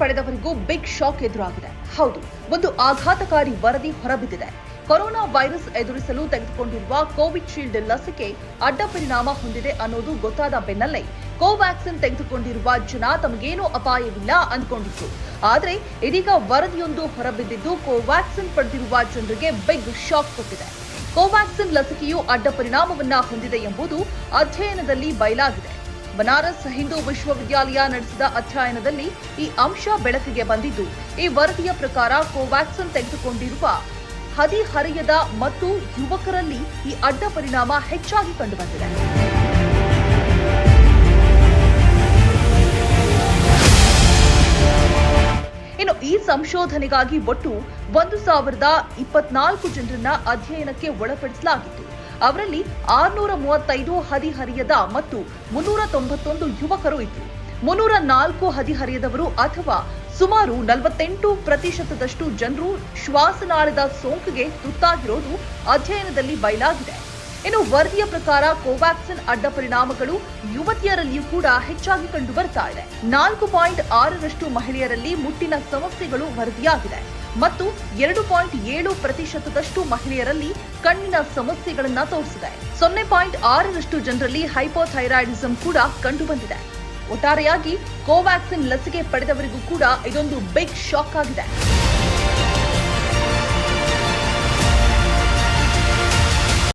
ಪಡೆದವರಿಗೂ big shock ಎದುರಾಗಿದೆ. ಹೌದು, ಒಂದು ಆಘಾತಕಾರಿ ವರದಿ ಹೊರಬಿದ್ದಿದೆ. ಕೊರೋನಾ ವೈರಸ್ ಎದುರಿಸಲು ತೆಗೆದುಕೊಂಡಿರುವ ಕೋವಿಡ್ ಶೀಲ್ಡ್ ಲಸಿಕೆ ಅಡ್ಡ ಪರಿಣಾಮ ಹೊಂದಿದೆ ಅನ್ನೋದು ಗೊತ್ತಾದ ಬೆನ್ನಲ್ಲೇ ಕೋವ್ಯಾಕ್ಸಿನ್ ತೆಗೆದುಕೊಂಡಿರುವ ಜನ ತಮಗೇನೂ ಅಪಾಯವಿಲ್ಲ ಅಂದ್ಕೊಂಡಿತ್ತು ಆದರೆ ಇದೀಗ ವರದಿಯೊಂದು ಹೊರಬಿದ್ದಿದ್ದು ಕೋವ್ಯಾಕ್ಸಿನ್ ಪಡೆದಿರುವ ಜನರಿಗೆ ಬಿಗ್ ಶಾಕ್ ಕೊಟ್ಟಿದೆ. ಕೋವ್ಯಾಕ್ಸಿನ್ ಲಸಿಕೆಯು ಅಡ್ಡ ಪರಿಣಾಮವನ್ನ ಹೊಂದಿದೆ ಎಂಬುದು ಅಧ್ಯಯನದಲ್ಲಿ ಬಯಲಾಗಿದೆ. ಬನಾರಸ್ ಹಿಂದೂ ವಿಶ್ವವಿದ್ಯಾಲಯ ನಡೆಸಿದ ಅಧ್ಯಯನದಲ್ಲಿ ಈ ಅಂಶ ಬೆಳಕಿಗೆ ಬಂದಿದ್ದು, ಈ ವರದಿಯ ಪ್ರಕಾರ ಕೋವ್ಯಾಕ್ಸಿನ್ ತೆಗೆದುಕೊಂಡಿರುವ ಹದಿಹರೆಯದ ಮತ್ತು ಯುವಕರಲ್ಲಿ ಈ ಅಡ್ಡ ಪರಿಣಾಮ ಹೆಚ್ಚಾಗಿ ಕಂಡುಬಂದಿದೆ. ಇನ್ನು ಈ ಸಂಶೋಧನೆಗಾಗಿ ಒಟ್ಟು ಒಂದು ಸಾವಿರದ ಇಪ್ಪತ್ನಾಲ್ಕು ಜನರನ್ನ ಅಧ್ಯಯನಕ್ಕೆ ಒಳಪಡಿಸಲಾಗಿತ್ತು. ಅವರಲ್ಲಿ ಆರ್ನೂರ ಮೂವತ್ತೈದು ಹದಿಹರಿಯದ ಮತ್ತು ಮುನ್ನೂರ ತೊಂಬತ್ತೊಂದು ಯುವಕರು ಇದ್ರು ಮುನ್ನೂರ ನಾಲ್ಕು ಹದಿಹರಿಯದವರು ಅಥವಾ ಸುಮಾರು ನಲವತ್ತೆಂಟು ಪ್ರತಿಶತದಷ್ಟು ಜನರು ಶ್ವಾಸನಾಳದ ಸೋಂಕಿಗೆ ತುತ್ತಾಗಿರೋದು ಅಧ್ಯಯನದಲ್ಲಿ ಬಯಲಾಗಿದೆ. ಇನ್ನು ವರದಿಯ ಪ್ರಕಾರ ಕೋವ್ಯಾಕ್ಸಿನ್ ಅಡ್ಡ ಪರಿಣಾಮಗಳು ಯುವತಿಯರಲ್ಲಿಯೂ ಕೂಡ ಹೆಚ್ಚಾಗಿ ಕಂಡು ಬರ್ತಾ ಇದೆ. ನಾಲ್ಕು ಪಾಯಿಂಟ್ ಆರರಷ್ಟು ಮಹಿಳೆಯರಲ್ಲಿ ಮುಟ್ಟಿನ ಸಮಸ್ಯೆಗಳು ವರದಿಯಾಗಿದೆ. ಮತ್ತು ಎರಡು ಪಾಯಿಂಟ್ ಏಳು ಪ್ರತಿಶತದಷ್ಟು ಮಹಿಳೆಯರಲ್ಲಿ ಕಣ್ಣಿನ ಸಮಸ್ಯೆಗಳನ್ನ ತೋರಿಸಿದೆ. ಸೊನ್ನೆ ಪಾಯಿಂಟ್ ಆರರಷ್ಟು ಜನರಲ್ಲಿ ಹೈಪೋಥೈರಾಯ್ಡಿಸಂ ಕೂಡ ಕಂಡುಬಂದಿದೆ ಒಟ್ಟಾರೆಯಾಗಿ ಕೋವ್ಯಾಕ್ಸಿನ್ ಲಸಿಕೆ ಪಡೆದವರಿಗೂ ಕೂಡ ಇದೊಂದು ಬಿಗ್ ಶಾಕ್ ಆಗಿದೆ.